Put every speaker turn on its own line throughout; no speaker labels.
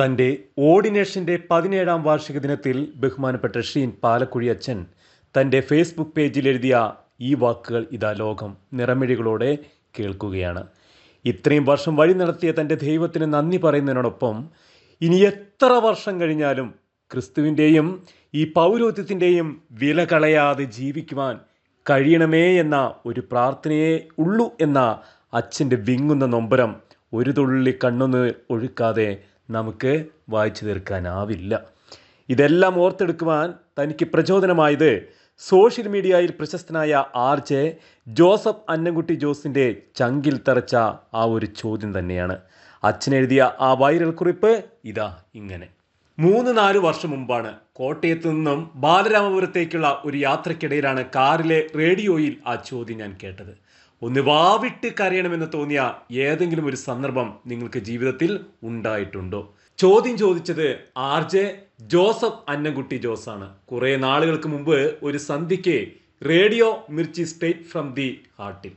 തന്റെ ഓർഡിനേഷന്റെ പതിനേഴാം വാർഷിക ദിനത്തിൽ ബഹുമാനപ്പെട്ട ഷീൻ പാലക്കുഴി അച്ഛൻ തന്റെ ഫേസ്ബുക്ക് പേജിൽ എഴുതിയ ഈ വാക്കുകൾ ഇതാ ലോകം നിറമിഴികളോടെ കേൾക്കുകയാണ്. ഇത്രയും വർഷം വഴി നടത്തിയ തന്റെ ദൈവത്തിന് നന്ദി പറയുന്നതിനോടൊപ്പം ഇനി എത്ര വർഷം കഴിഞ്ഞാലും ക്രിസ്തുവിന്റെയും ഈ പൗരോത്യത്തിന്റെയും വില കളയാതെ ജീവിക്കുവാൻ കഴിയണമേ എന്ന ഒരു പ്രാർത്ഥനയേ ഉള്ളൂ എന്ന അച്ഛന്റെ വിങ്ങുന്ന നൊമ്പരം ഒരു തുള്ളി കണ്ണുനീർ ഒഴുക്കാതെ നമുക്ക് വായിച്ചു തീർക്കാനാവില്ല. ഇതെല്ലാം ഓർത്തെടുക്കുവാൻ തനിക്ക് പ്രചോദനമായത് സോഷ്യൽ മീഡിയയിൽ പ്രശസ്തനായ ആർ ജെ ജോസഫ് അന്നംകുട്ടി ജോസിന്റെ ചങ്കിൽ തറച്ച ആ ഒരു ചോദ്യം തന്നെയാണ്. അച്ഛനെഴുതിയ ആ വൈറൽ കുറിപ്പ് ഇതാ ഇങ്ങനെ. മൂന്ന് നാല് വർഷം മുമ്പാണ് കോട്ടയത്ത് നിന്നും ബാലരാമപുരത്തേക്കുള്ള ഒരു യാത്രക്കിടയിലാണ് കാറിലെ റേഡിയോയിൽ ആ ചോദ്യം ഞാൻ കേട്ടത്. ഒന്ന് വാവിട്ട് കരയണമെന്ന് തോന്നിയ ഏതെങ്കിലും ഒരു സന്ദർഭം നിങ്ങൾക്ക് ജീവിതത്തിൽ ഉണ്ടായിട്ടുണ്ടോ? ചോദ്യം ചോദിച്ചത് ആർ ജെ ജോസഫ് അന്നംകുട്ടി ജോസാണ്. കുറെ നാളുകൾക്ക് മുമ്പ് ഒരു സന്ധ്യയ്ക്ക് radio Mirchi straight from the ഹാർട്ടിൽ.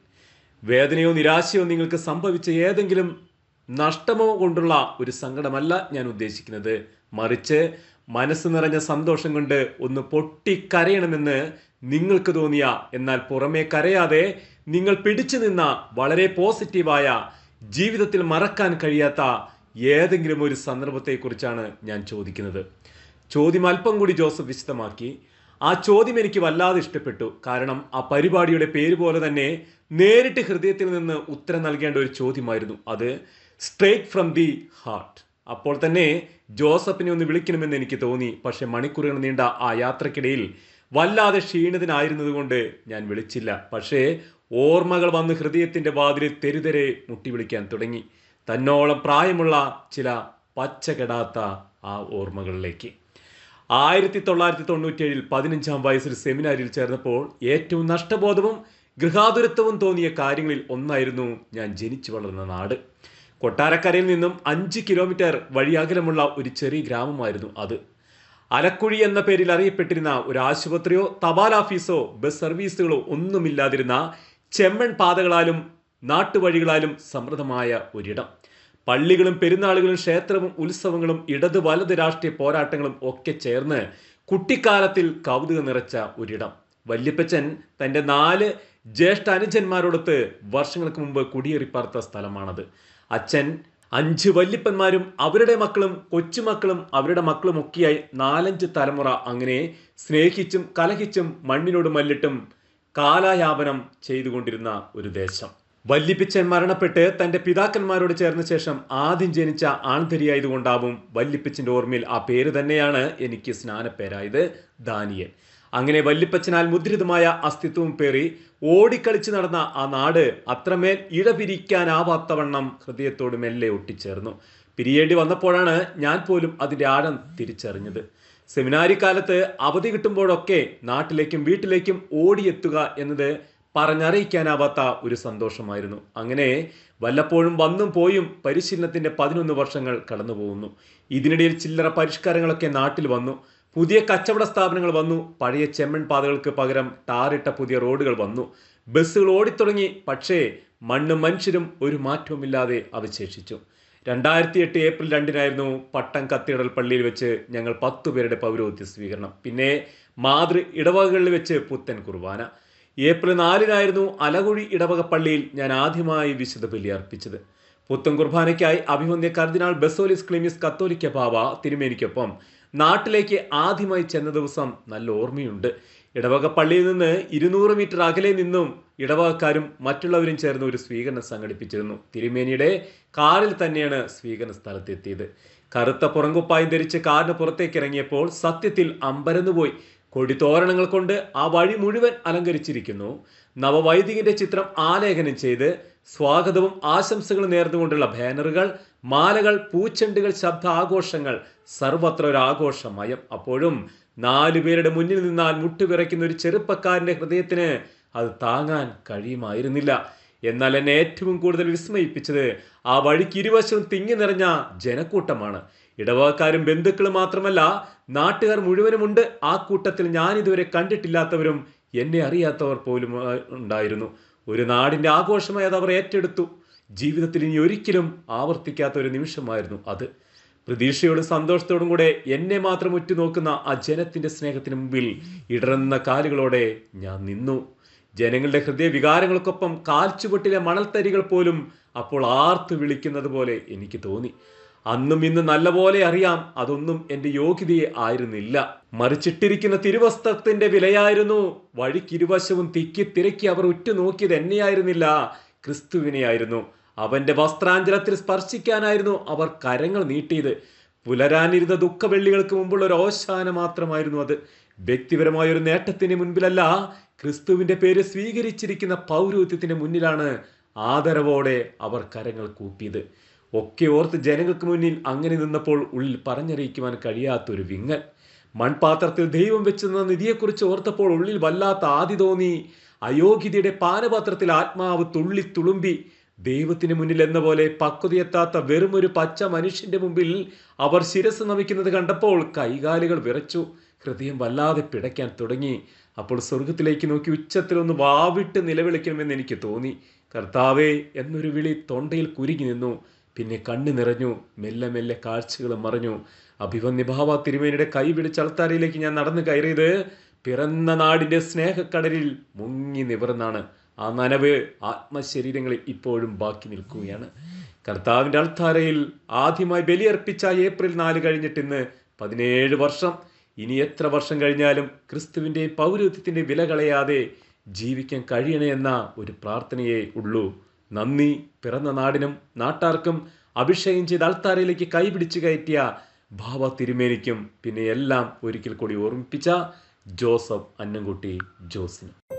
വേദനയോ നിരാശയോ നിങ്ങൾക്ക് സംഭവിച്ച ഏതെങ്കിലും നഷ്ടമോ കൊണ്ടുള്ള ഒരു സങ്കടമല്ല ഞാൻ ഉദ്ദേശിക്കുന്നത്. മറിച്ച് മനസ്സ് നിറഞ്ഞ സന്തോഷം കൊണ്ട് ഒന്ന് പൊട്ടിക്കരയണമെന്ന് നിങ്ങൾക്ക് തോന്നിയ എന്നാൽ പുറമേ കരയാതെ നിങ്ങൾ പിടിച്ചു നിന്ന വളരെ പോസിറ്റീവായ ജീവിതത്തിൽ മറക്കാൻ കഴിയാത്ത ഏതെങ്കിലും ഒരു സന്ദർഭത്തെക്കുറിച്ചാണ് ഞാൻ ചോദിക്കുന്നത്. ചോദ്യം അല്പം കൂടി ജോസഫ് വിശദമാക്കി. ആ ചോദ്യം എനിക്ക് വല്ലാതെ ഇഷ്ടപ്പെട്ടു. കാരണം ആ പരിപാടിയുടെ പേര് പോലെ തന്നെ നേരിട്ട് ഹൃദയത്തിൽ നിന്ന് ഉത്തരം നൽകേണ്ട ഒരു ചോദ്യമായിരുന്നു. അത് സ്ട്രേറ്റ് ഫ്രം ദി ഹാർട്ട് അപ്പോൾ തന്നെ ജോസഫിനെ ഒന്ന് വിളിക്കണമെന്ന് എനിക്ക് തോന്നി. പക്ഷേ മണിക്കൂറുകൾ നീണ്ട ആ യാത്രക്കിടയിൽ വല്ലാതെ ക്ഷീണിതനായിരുന്നതുകൊണ്ട് ഞാൻ വിളിച്ചില്ല. പക്ഷേ ഓർമ്മകൾ വന്ന് ഹൃദയത്തിന്റെ വാതിലിൽ തെരുതെരെ മുട്ടിവിളിക്കാൻ തുടങ്ങി. തന്നോളം പ്രായമുള്ള ചില പച്ചകെടാത്ത ആ ഓർമ്മകളിലേക്ക്. ആയിരത്തി തൊള്ളായിരത്തി തൊണ്ണൂറ്റേഴിൽ പതിനഞ്ചാം വയസ്സിൽ സെമിനാരിൽ ചേർന്നപ്പോൾ ഏറ്റവും നഷ്ടബോധവും ഗൃഹാതുരത്വവും തോന്നിയ കാര്യങ്ങളിൽ ഒന്നായിരുന്നു ഞാൻ ജനിച്ചു വളർന്ന നാട്. കൊട്ടാരക്കരയിൽ നിന്നും അഞ്ച് കിലോമീറ്റർ വഴിയാകലമുള്ള ഒരു ചെറിയ ഗ്രാമമായിരുന്നു അത്. അലക്കുഴി എന്ന പേരിൽ അറിയപ്പെട്ടിരുന്ന ഒരു ആശുപത്രിയോ തപാൽ ഓഫീസോ ബസ് സർവീസുകളോ ഒന്നുമില്ലാതിരുന്ന ചെമ്മൺ പാതകളാലും നാട്ടുവഴികളാലും സമൃദ്ധമായ ഒരിടം. പള്ളികളും പെരുന്നാളുകളും ക്ഷേത്രവും ഉത്സവങ്ങളും ഇടത് വലത് രാഷ്ട്രീയ പോരാട്ടങ്ങളും ഒക്കെ ചേർന്ന് കുട്ടിക്കാലത്തിൽ കൗതുകം നിറച്ച ഒരിടം. വല്യപ്പച്ചൻ തന്റെ നാല് ജ്യേഷ്ഠ അനുജന്മാരോടൊത്ത് വർഷങ്ങൾക്ക് മുമ്പ് കുടിയേറിപ്പാർത്ത സ്ഥലമാണത്. അച്ഛൻ അഞ്ച് വല്യപ്പന്മാരും അവരുടെ മക്കളും കൊച്ചുമക്കളും അവരുടെ മക്കളും ഒക്കെയായി നാലഞ്ച് തലമുറ അങ്ങനെ സ്നേഹിച്ചും കലഹിച്ചും മണ്ണിനോട് മല്ലിട്ടും കാലായാപനം ചെയ്തുകൊണ്ടിരുന്ന ഒരു ദേശം. വല്ലിപ്പിച്ചൻ മരണപ്പെട്ട് തന്റെ പിതാക്കന്മാരോട് ചേർന്ന ശേഷം ആദ്യം ജനിച്ച ആൺതരിയായതുകൊണ്ടാവും വല്ലിപ്പിച്ചന്റെ ഓർമ്മയിൽ ആ പേര് തന്നെയാണ് എനിക്ക് സ്നാനപ്പേരായത് ദാനിയൻ. അങ്ങനെ വല്ലിപ്പച്ചനാൽ മുദ്രിതമായ അസ്തിത്വവും പേറി ഓടിക്കളിച്ച് നടന്ന ആ നാട് അത്രമേൽ ഇഴപിരിക്കാനാവാത്തവണ്ണം ഹൃദയത്തോട് മെല്ലെ ഒട്ടിച്ചേർന്നു. പിരിയേണ്ടി വന്നപ്പോഴാണ് ഞാൻ പോലും അതിന്റെ ആഴം തിരിച്ചറിഞ്ഞത്. സെമിനാരി കാലത്ത് അവധി കിട്ടുമ്പോഴൊക്കെ നാട്ടിലേക്കും വീട്ടിലേക്കും ഓടിയെത്തുക എന്നത് പറഞ്ഞറിയിക്കാനാവാത്ത ഒരു സന്തോഷമായിരുന്നു. അങ്ങനെ വല്ലപ്പോഴും വന്നും പോയും പരിശീലനത്തിന്റെ പതിനൊന്ന് വർഷങ്ങൾ കടന്നു പോകുന്നു ഇതിനിടയിൽ ചില്ലറ പരിഷ്കാരങ്ങളൊക്കെ നാട്ടിൽ വന്നു. പുതിയ കച്ചവട സ്ഥാപനങ്ങൾ വന്നു. പഴയ ചെമ്മൺ പാതകൾക്ക് പകരം ടാറിട്ട പുതിയ റോഡുകൾ വന്നു. ബസ്സുകൾ ഓടിത്തുടങ്ങി. പക്ഷേ മണ്ണും മനുഷ്യരും ഒരു മാറ്റവുമില്ലാതെ അവശേഷിച്ചു. രണ്ടായിരത്തി എട്ട് ഏപ്രിൽ രണ്ടിനായിരുന്നു പട്ടം കത്തീഡ്രൽ പള്ളിയിൽ വെച്ച് ഞങ്ങൾ പത്തു പേരുടെ പൗരോഹിത്യ സ്വീകരണം. പിന്നെ മാതൃ ഇടവകകളിൽ വെച്ച് പുത്തൻ കുർബാന. ഏപ്രിൽ നാലിനായിരുന്നു അലകുഴി ഇടവക പള്ളിയിൽ ഞാൻ ആദ്യമായി വിശുദ്ധ ബലി അർപ്പിച്ചത്. പുത്തൻ കുർബാനയ്ക്കായി അഭിമന്യ കർദിനാൾ ബസോലിസ് ക്ലിമിസ് കത്തോലിക്ക ബാവ തിരുമേനിക്കൊപ്പം നാട്ടിലേക്ക് ആദ്യമായി ചെന്ന ദിവസം നല്ല ഓർമ്മയുണ്ട്. ഇടവക പള്ളിയിൽ നിന്ന് ഇരുന്നൂറ് മീറ്റർ അകലെ നിന്നും ഇടവകക്കാരും മറ്റുള്ളവരും ചേർന്ന് ഒരു സ്വീകരണം സംഘടിപ്പിച്ചിരുന്നു. തിരുമേനിയുടെ കാറിൽ തന്നെയാണ് സ്വീകരണ സ്ഥലത്തെത്തിയത്. കറുത്ത പുറങ്കുപ്പായും ധരിച്ച് കാറിന് പുറത്തേക്ക് ഇറങ്ങിയപ്പോൾ സത്യത്തിൽ അമ്പരന്നുപോയി. കൊടിത്തോരണങ്ങൾ കൊണ്ട് ആ വഴി മുഴുവൻ അലങ്കരിച്ചിരിക്കുന്നു. നവവൈദികന്റെ ചിത്രം ആലേഖനം ചെയ്ത് സ്വാഗതവും ആശംസകളും നേർന്നുകൊണ്ടുള്ള ബാനറുകൾ മാലകൾ പൂച്ചെണ്ടുകൾ ശബ്ദ ആഘോഷങ്ങൾ സർവത്ര ഒരു ആഘോഷമയം. അപ്പോഴും നാലു പേരുടെ മുന്നിൽ നിന്നാൽ മുട്ടുപിറയ്ക്കുന്ന ഒരു ചെറുപ്പക്കാരന്റെ ഹൃദയത്തിന് അത് താങ്ങാൻ കഴിയുമായിരുന്നില്ല. എന്നാൽ എന്നെ ഏറ്റവും കൂടുതൽ വിസ്മയിപ്പിച്ചത് ആ വഴിക്ക് ഇരുവശവും തിങ്ങി നിറഞ്ഞ ജനക്കൂട്ടമാണ്. ഇടവകക്കാരും ബന്ധുക്കളും മാത്രമല്ല നാട്ടുകാർ മുഴുവനുമുണ്ട്. ആ കൂട്ടത്തിൽ ഞാൻ ഇതുവരെ കണ്ടിട്ടില്ലാത്തവരും എന്നെ അറിയാത്തവർ പോലും ഉണ്ടായിരുന്നു. ഒരു നാടിന്റെ ആഘോഷമായി അത് അവർ ഏറ്റെടുത്തു. ജീവിതത്തിൽ ഇനി ഒരിക്കലും ആവർത്തിക്കാത്ത ഒരു നിമിഷമായിരുന്നു അത്. പ്രതീക്ഷയോടും സന്തോഷത്തോടും കൂടെ എന്നെ മാത്രം ഉറ്റുനോക്കുന്ന ആ ജനത്തിന്റെ സ്നേഹത്തിന് മുമ്പിൽ ഇടറുന്ന കാലുകളോടെ ഞാൻ നിന്നു. ജനങ്ങളുടെ ഹൃദയ വികാരങ്ങൾക്കൊപ്പം കാൽച്ചുപൊട്ടിലെ മണൽത്തരികൾ പോലും അപ്പോൾ ആർത്ത് വിളിക്കുന്നത് പോലെ എനിക്ക് തോന്നി. അന്നും ഇന്ന് നല്ലപോലെ അറിയാം അതൊന്നും എന്റെ യോഗ്യതയെ ആയിരുന്നില്ല. മറിച്ചിട്ടിരിക്കുന്ന തിരുവസ്ത്രത്തിന്റെ വിലയായിരുന്നു. വഴിക്കിരുവശവും തിക്കി തിരക്കി അവർ ഉറ്റുനോക്കിയത് എന്നെയായിരുന്നില്ല. ക്രിസ്തുവിനെയായിരുന്നു. അവന്റെ വസ്ത്രാഞ്ചലത്തിൽ സ്പർശിക്കാനായിരുന്നു അവർ കരങ്ങൾ നീട്ടിയത്. പുലരാനിരുന്ന ദുഃഖവെള്ളികൾക്ക് മുമ്പുള്ള ഒരു ഓശാന മാത്രമായിരുന്നു അത്. വ്യക്തിപരമായ ഒരു നേട്ടത്തിന് മുൻപിലല്ല ക്രിസ്തുവിന്റെ പേര് സ്വീകരിച്ചിരിക്കുന്ന പൗരോഹിത്യത്തിന് മുന്നിലാണ് ആദരവോടെ അവർ കരങ്ങൾ കൂപ്പിയത് ഒക്കെ ഓർത്ത് ജനങ്ങൾക്ക് മുന്നിൽ അങ്ങനെ നിന്നപ്പോൾ ഉള്ളിൽ പറഞ്ഞറിയിക്കുവാൻ കഴിയാത്തൊരു വിങ്ങൽ. മൺപാത്രത്തിൽ ദൈവം വെച്ചെന്ന നിധിയെക്കുറിച്ച് ഓർത്തപ്പോൾ ഉള്ളിൽ വല്ലാത്ത ആദി തോന്നി അയോഗ്യതയുടെ പാനപാത്രത്തിൽ ആത്മാവ് തുള്ളി തുളുമ്പി ദൈവത്തിന് മുന്നിൽ എന്ന പോലെ പക്വതയെത്താത്ത ഒരു പച്ച മനുഷ്യന്റെ മുമ്പിൽ അവർ ശിരസ് നമിക്കുന്നത് കണ്ടപ്പോൾ കൈകാലുകൾ വിറച്ചു. ഹൃദയം വല്ലാതെ പിടയ്ക്കാൻ തുടങ്ങി. അപ്പോൾ സ്വർഗത്തിലേക്ക് നോക്കി ഉച്ചത്തിൽ ഒന്ന് വാവിട്ട് നിലവിളിക്കണമെന്ന് എനിക്ക് തോന്നി. കർത്താവേ എന്നൊരു വിളി തൊണ്ടയിൽ കുരുങ്ങി നിന്നു. പിന്നെ കണ്ണു നിറഞ്ഞു. മെല്ലെ മെല്ലെ കാഴ്ചകൾ മറഞ്ഞു. അഭിവന്യ ഭാവ തിരുമേനിയുടെ കൈ പിടിച്ച അൾത്താരയിലേക്ക് ഞാൻ നടന്നു കയറിയത് പിറന്ന നാടിന്റെ സ്നേഹക്കടലിൽ മുങ്ങി നിവർന്നാണ്. ആ നനവ് ആത്മശരീരങ്ങളിൽ ഇപ്പോഴും ബാക്കി നിൽക്കുകയാണ്. കർത്താവിന്റെ അൾത്താരയിൽ ആദ്യമായി ബലിയർപ്പിച്ച ഏപ്രിൽ നാല് കഴിഞ്ഞിട്ട് ഇന്ന് പതിനേഴ് വർഷം. ഇനി എത്ര വർഷം കഴിഞ്ഞാലും ക്രിസ്തുവിന്റെ പൗരോഹിത്യത്തിന്റെ വില കളയാതെ ജീവിക്കാൻ കഴിയണേ എന്ന ഒരു പ്രാർത്ഥനയേ ഉള്ളൂ. നന്ദി. പിറന്ന നാടിനും നാട്ടാർക്കും അഭിഷേകം ചെയ്ത് അൾത്താരയിലേക്ക് കൈപിടിച്ചു കയറ്റിയ ഭാവ തിരുമേനിക്കും പിന്നെ എല്ലാം ഒരിക്കൽ കൂടി ഓർമ്മിപ്പിച്ച ജോസഫ് അന്നംകുട്ടി ജോസിനും.